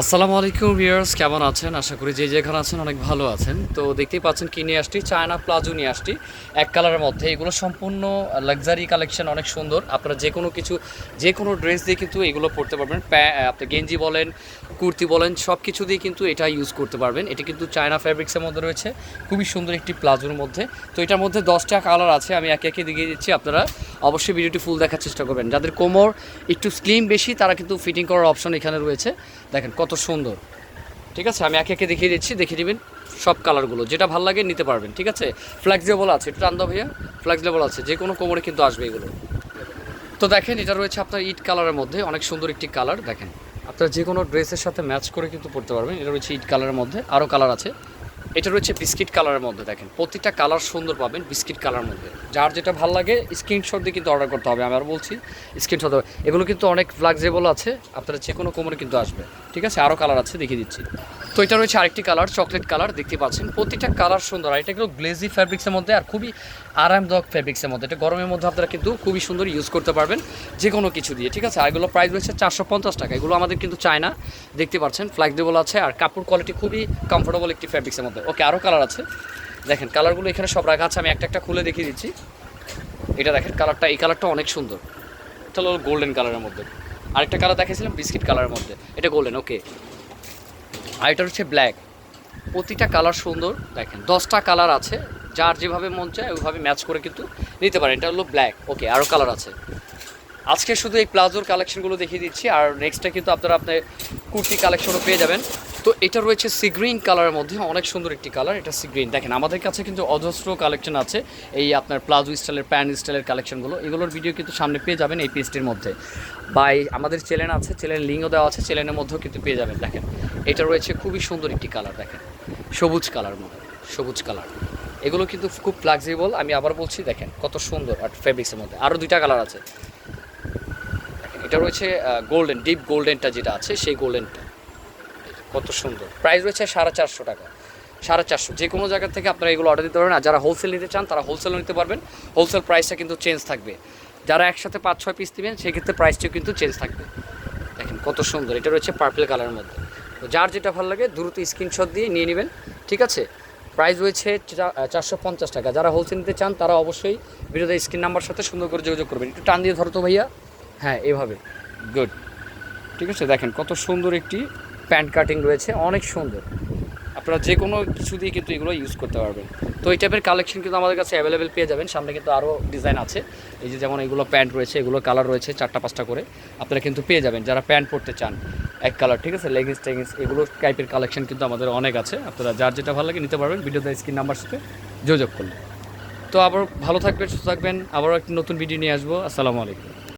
আসসালামু আলাইকুম ভিউয়ার্স, কেমন আছেন? আশা করি যে যেখানে আছেন অনেক ভালো আছেন। তো দেখতেই পাচ্ছেন কি নিয়ে আসছি? চায়না প্লাজো নিয়ে আসছি। এক কালারের মধ্যে। এগুলো সম্পূর্ণ লাক্সারি কালেকশন অনেক সুন্দর। আপনারা যে কোনো কিছু যে কোনো ড্রেস দিয়ে কিন্তু এগুলো পরতে পারবেন। আপনি গেঞ্জি বলেন, কুর্তি বলেন সব কিছু দিয়ে কিন্তু এটা ইউজ করতে পারবেন। এটা কিন্তু চায়না ফ্যাব্রিক্সের মধ্যে রয়েছে। খুবই সুন্দর একটি প্লাজোর মধ্যে। তো এটার মধ্যে দশটা কালার আছে। আমি একে একে দেখিয়ে দিচ্ছি। আপনারা অবশ্যই ভিডিওটি ফুল দেখার চেষ্টা করবেন। যাদের কোমর একটু স্লিম বেশি, তারা কিন্তু ফিটিং করার অপশন এখানে রয়েছে। দেখেন কত সুন্দর। ঠিক আছে? আমি একে একে দেখিয়ে দিচ্ছি, দেখিয়ে দিবেন সব কালারগুলো। যেটা ভালো লাগে নিতে পারবেন, ঠিক আছে? ফ্লেক্সিবল আছে, একটু টান দাও ভাইয়া। ফ্লেক্সিবল আছে, যে কোনো কোমরে কিন্তু আসবে এগুলো। তো দেখেন, এটা রয়েছে আপনার ইট কালারের মধ্যে, অনেক সুন্দর একটি কালার, দেখেন। আপনারা যে কোনো ড্রেসের সাথে ম্যাচ করে কিন্তু পড়তে পারবেন। এটা রয়েছে ইট কালারের মধ্যে, আরও কালার আছে। এটা রয়েছে বিস্কিট কালারের মধ্যে, দেখেন। প্রতিটা কালার সুন্দর পাবেন বিস্কিট কালার মধ্যে। যার যেটা ভালো লাগে স্ক্রিনশট দিয়ে কিন্তু অর্ডার করতে হবে, আমি আর বলছি স্ক্রিনশট এগুলো কিন্তু অনেক ফ্লেক্সিবল আছে, আপনারা যে কোনো কোমরে কিন্তু আসবে। ঠিক আছে? আরও কালার আছে, দেখিয়ে দিচ্ছি। তো এটা রয়েছে আরেকটি কালার, চকলেট কালার, দেখতে পাচ্ছেন। প্রতিটা কালার সুন্দর। আর এটা কিন্তু গ্লেজি ফ্যাব্রিক্সের মধ্যে আর খুবই আরামদায়ক ফ্যাব্রিক্সের মধ্যে। এটা গরমের মধ্যে আপনারা কিন্তু খুবই সুন্দর ইউজ করতে পারবেন যে কোনো কিছু দিয়ে, ঠিক আছে? আর এগুলো প্রাইস রয়েছে চারশো পঞ্চাশ টাকা। এগুলো আমাদের কিন্তু চায় না। দেখতে পাচ্ছেন ফ্লেক্সিবল আছে আর কাপড় কোয়ালিটি খুবই কমফোর্টেবল একটি ফ্যাব্রিক্সের মধ্যে। ওকে আরও কালার আছে। দেখেন কালারগুলো এখানে সব রাখা আছে। আমি একটা একটা খুলে দেখিয়ে দিচ্ছি। এটা দেখেন, কালারটা, এই কালারটা অনেক সুন্দর। এটা গোল্ডেন কালারের মধ্যে। আরেকটা কালার দেখেছিলাম বিস্কিট কালারের মধ্যে। এটা গোল্ডেন ওকে আর এটা হচ্ছে ব্ল্যাক প্রতিটা কালার সুন্দর, দেখেন, দশটা কালার আছে, যার যেভাবে মন চায় ওইভাবে ম্যাচ করে কিন্তু নিতে পারেন। এটা হলো ব্ল্যাক ওকে আরও কালার আছে। আজকে শুধু এই প্লাজোর কালেকশনগুলো দেখিয়ে দিচ্ছি, আর নেক্সটটা কিন্তু আপনারা আপনার কুর্তি কালেকশনও পেয়ে যাবেন। তো এটা রয়েছে সি গ্রিন কালারের মধ্যে, অনেক সুন্দর একটি কালার এটা সি গ্রিন দেখেন, আমাদের কাছে কিন্তু অজস্র কালেকশন আছে, এই আপনার প্লাজো স্টাইলের প্যান্ট স্টাইলের কালেকশনগুলো এগুলোর ভিডিও কিন্তু সামনে পেয়ে যাবেন এই পেজটির মধ্যে। বা আমাদের চ্যানেল আছে চ্যানেল লিঙ্কও দেওয়া আছে, চ্যানেলের মধ্যেও কিন্তু পেয়ে যাবেন, দেখেন। এটা রয়েছে খুবই সুন্দর একটি কালার দেখেন। সবুজ কালার মধ্যে সবুজ কালার এগুলো কিন্তু খুব ফ্লেক্সিবল আমি আবার বলছি, দেখেন, কত সুন্দর আর ফেব্রিক্সের মধ্যে। আরও দুইটা কালার আছে। এটা রয়েছে গোল্ডেন ডিপ গোল্ডেনটা যেটা আছে, সেই গোল্ডেনটা কত সুন্দর। প্রাইস রয়েছে সাড়ে চারশো টাকা। সাড়ে চারশো। যে কোনো জায়গা থেকে আপনারা এগুলো অর্ডার দিতে পারবেন, আর যারা হোলসেল নিতে চান, তারা হোলসেলও নিতে পারবেন। হোলসেল প্রাইসটা কিন্তু চেঞ্জ থাকবে। যারা একসাথে পাঁচ, ছয় পিস দিবেন সেক্ষেত্রে প্রাইসটিও কিন্তু চেঞ্জ থাকবে। দেখেন, কত সুন্দর। এটা রয়েছে পার্পল কালারের মধ্যে। তো যার যেটা ভালো লাগে দ্রুত স্ক্রিনশট দিয়ে নিয়ে নেবেন। ঠিক আছে? প্রাইস রয়েছে চারশো পঞ্চাশ টাকা। যারা হোলসেল নিতে চান, তারা অবশ্যই ভিডিওতে স্ক্রিন নাম্বার সাথে সুন্দর করে যোগাযোগ করবেন। একটু টান দিয়ে ধরো তো ভাইয়া। হ্যাঁ এভাবে। গুড ঠিক আছে? দেখেন, কত সুন্দর একটি প্যান্ট কাটিং রয়েছে। অনেক সুন্দর। আপনারা যে কোনো কিছু দিয়ে কিন্তু এগুলো ইউজ করতে পারবেন। তো এই টাইপের কালেকশন কিন্তু আমাদের কাছে অ্যাভেলেবেল পেয়ে যাবেন। সামনে কিন্তু আরও ডিজাইন আছে। এই যে যেমন এগুলো প্যান্ট রয়েছে, এগুলো কালার রয়েছে চারটা, পাঁচটা করে। আপনারা কিন্তু পেয়ে যাবেন। যারা প্যান্ট পরতে চান এক কালার ঠিক আছে? লেগিংস টেগিংস, এগুলো টাইপের কালেকশন কিন্তু আমাদের অনেক আছে। আপনারা যার যেটা ভালো লাগে নিতে পারবেন। ভিডিও দেয় স্ক্রিন নাম্বার সাথে যোগাযোগ করলে তো আবার ভালো থাকবেন, সুস্থ থাকবেন। আবারও একটি নতুন ভিডিও নিয়ে আসব। আসসালামু আলাইকুম।